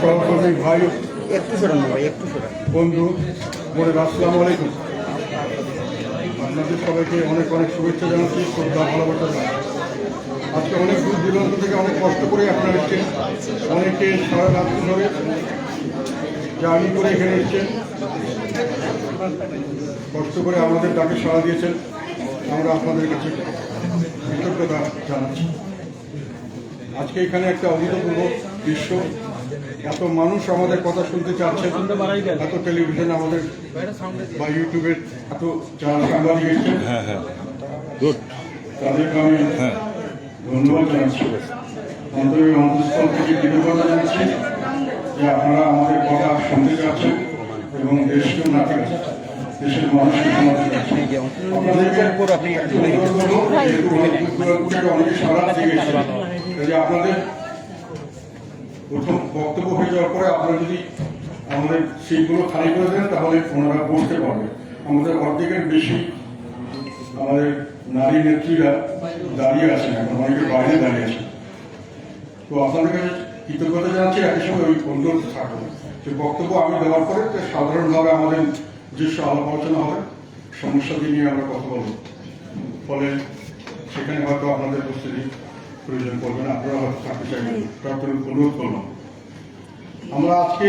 সহকর্মী ভাই একটু সরান ভাই একটু সরান। বন্ধু বলে আসসালামু আলাইকুম। আপনাদের সবাইকে অনেক অনেক শুভেচ্ছা জানাচ্ছি শ্রদ্ধা ভালোবাসা। আজকে অনেক দূর দূরান্ত থেকে অনেক কষ্ট করে আপনারা এসছেন। অনেকে সারা রাত ধরে জার্নি করে এখানে এসছেন। কষ্ট করে আমাদের ডাকে সাড়া দিয়েছেন। আমরা আপনাদের কাছে কৃতজ্ঞতা জানাচ্ছি। আজকে এখানে একটা অভূতপূর্ব দৃশ্য। এত মানুষ আমাদের কথা শুনতে চাচ্ছেন এত টেলিভিশন আমাদের বা ইউটিউবের এত হ্যাঁ হ্যাঁ। গুড তাদেরকে আমি ধন্যবাদ জানাচ্ছি। অন্তরের অন্তঃস্থল থেকে কৃতজ্ঞতা জানাচ্ছি যে আপনারা আমাদের কথা শুনতে চাচ্ছেন এবং দেশকে উন্নতি করছেন। দেশের মানুষকে সমাজে রাখছেন। আপনাদেরকে উপর আপনি একটু অনুরোধ করব, যেহেতু অনেক দূর দূরান্ত থেকে অনেকে সারা রাত জেগে এসেছেন, কাজে আপনাদের প্রথম বক্তব্য হয়ে যাওয়ার পরে আপনারা যদি আমাদের সিটগুলো খালি করে দেন, তাহলে ওনারা বলতে পারবে। আমাদের অর্ধেকের বেশি আমাদের নারী নেত্রীরা দাঁড়িয়ে আছেন এখন, অনেকে বাইরে দাঁড়িয়ে আছেন। তো আপনাদের কাছে কৃতজ্ঞতা জানাচ্ছি, একই সঙ্গে ওই অনুরোধ থাকবে। যে বক্তব্য আমি দেওয়ার পরে সাধারণভাবে আমাদের যে আলাপ আলোচনা হবে, সমস্যাটি নিয়ে আমরা কথা বলব। ফলে সেখানে হয়তো আপনাদের উপস্থিতি প্রয়োজন পড়বে না আপনারা হয়তো থাকতে চাইবেন তার জন্য অনুরোধ করলাম আমরা আজকে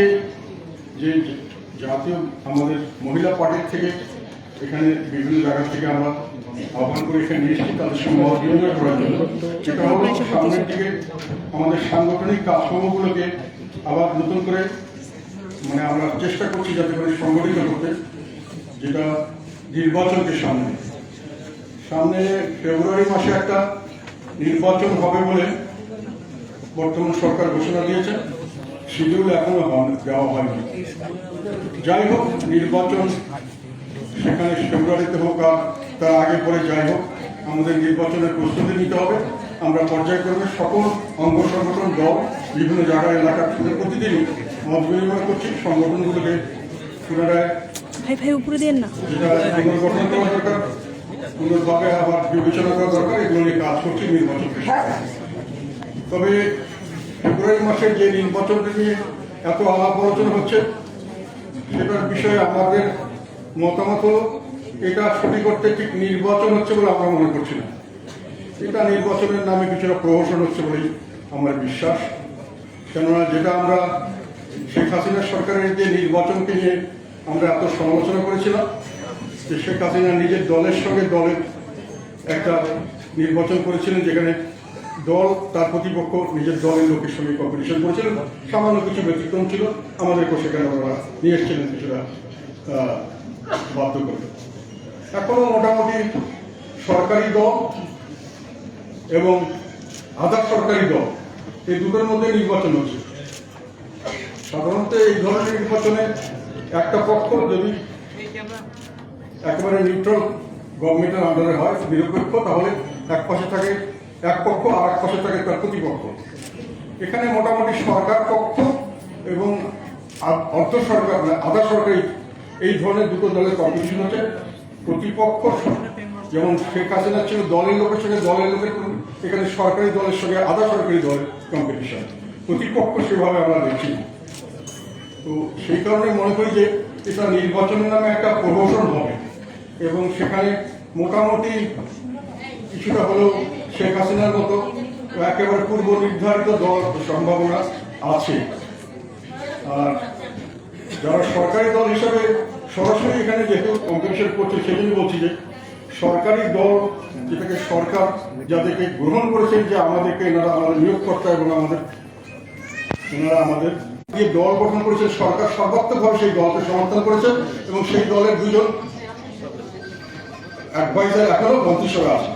যে জাতীয় আমাদের মহিলা পার্টির থেকে এখানে বিভিন্ন জায়গা থেকে আমরা আহ্বান করে এখানে এসেছি তাদের সঙ্গে করার জন্য। সেটা হলো সামনের দিকে আমাদের সাংগঠনিক কাজকর্মগুলোকে আবার নতুন করে মানে আমরা চেষ্টা করছি যাতে করে সংগঠিত করতে যেটা নির্বাচনকে সামনে। সামনে ফেব্রুয়ারি মাসে একটা নির্বাচন হবে বলে বর্তমান সরকার ঘোষণা দিয়েছে। শিডিউল এখনও দেওয়া হয়নি। যাই হোক নির্বাচন সেখানে ফেব্রুয়ারিতে হোক আর তার আগে পরে যাই হোক আমাদের নির্বাচনের প্রস্তুতি নিতে হবে। আমরা পর্যায়ক্রমে সকল অঙ্গ সংগঠন দল বিভিন্ন জায়গায় এলাকার সাথে প্রতিদিনই মত বিনিময় করছি। সংগঠনগুলোকে পুনরায় ভাই ভাই উপরে দেন না। যেটা পুনর্গঠন করা দরকার। পুনর্ভাবে আবার বিবেচনা করা দরকার এগুলো নিয়ে কাজ করছি নির্বাচনকে তবে ফেব্রুয়ারি মাসের যে নির্বাচনটা নিয়ে এত আলাপ আলোচনা হচ্ছে সেটার বিষয়ে আমাদের মতামত হলো এটা সঠিক অর্থে ঠিক নির্বাচন হচ্ছে বলে আমরা মনে করছি না। এটা নির্বাচনের নামে কিছুটা প্রহসন হচ্ছে বলেই আমার বিশ্বাস। কেননা যেটা আমরা শেখ হাসিনা সরকারের যে নির্বাচনকে নিয়ে আমরা এত সমালোচনা করেছিলাম যে শেখ হাসিনা নিজের দলের সঙ্গে দলের একটা নির্বাচন করেছিলেন, যেখানে দল তার প্রতিপক্ষ নিজের দলের লোকের সঙ্গে কম্পিটিশন করেছিলেন। সামান্য কিছু ব্যতিক্রম ছিল, আমাদেরকেও সেখানে ওরা নিয়ে এসেছিলেন, কিছুটা বাধ্য করে। এখনও মোটামুটি সরকারি দল এবং আধা সরকারি দল, এই দুটোর মধ্যে নির্বাচন হচ্ছে। সাধারণত এই ধরনের নির্বাচনে একটা পক্ষ যদি একেবারে নিউট্রাল গভর্নমেন্টের আন্ডারে হয় নিরপেক্ষ তাহলে এক পাশে থাকে এক পক্ষ আর এক পাশে থাকে তার প্রতিপক্ষ। এখানে মোটামুটি সরকার পক্ষ এবং অর্ধ সরকার মানে আধা সরকারি, এই ধরনের দুটো দলের কম্পিটিশন হচ্ছে প্রতিপক্ষ যেমন শেখ হাসিনা ছিল দলের লোকের সঙ্গে দলের লোকের এখানে সরকারি দলের সঙ্গে আধা সরকারি দলের কম্পিটিশন প্রতিপক্ষ সেভাবে আমরা দেখছি তো সেই কারণে মনে করি যে এটা নির্বাচনের নামে একটা প্রহসন হবে। এবং সেখানে মোটামুটি কিছুটা হলেও শেখ হাসিনার মতো একেবারে পূর্ব নির্ধারিত দল সম্ভাবনা আছে। আর যারা সরকারি দল হিসেবে সরাসরি এখানে যেহেতু কম্পিটিশন করছে সেজন্য বলছি যে সরকারি দল যেটাকে সরকার যাদেরকে গ্রহণ করেছেন যে আমাদেরকে এনারা আমাদের নিয়োগকর্তা এবং আমাদের এনারা আমাদের যে দল গঠন করেছেন, সরকার সর্বাত্মকভাবে সেই দলকে সমর্থন করেছেন এবং সেই দলের দুজন অ্যাডভাইজার এখনও মন্ত্রিসভা আছে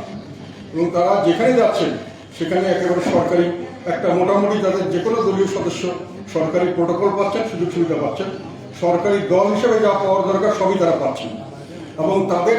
এবং তারা যেখানে যাচ্ছেন, সেখানে একেবারে সরকারি একটা মোটামুটি তাদের যে কোনো দলীয় সদস্য সরকারি প্রোটোকল পাচ্ছেন, সুযোগ সুবিধা পাচ্ছেন। সরকারি দল হিসেবে যা পাওয়ার দরকার সবই তারা পাচ্ছেন। এবং তাদের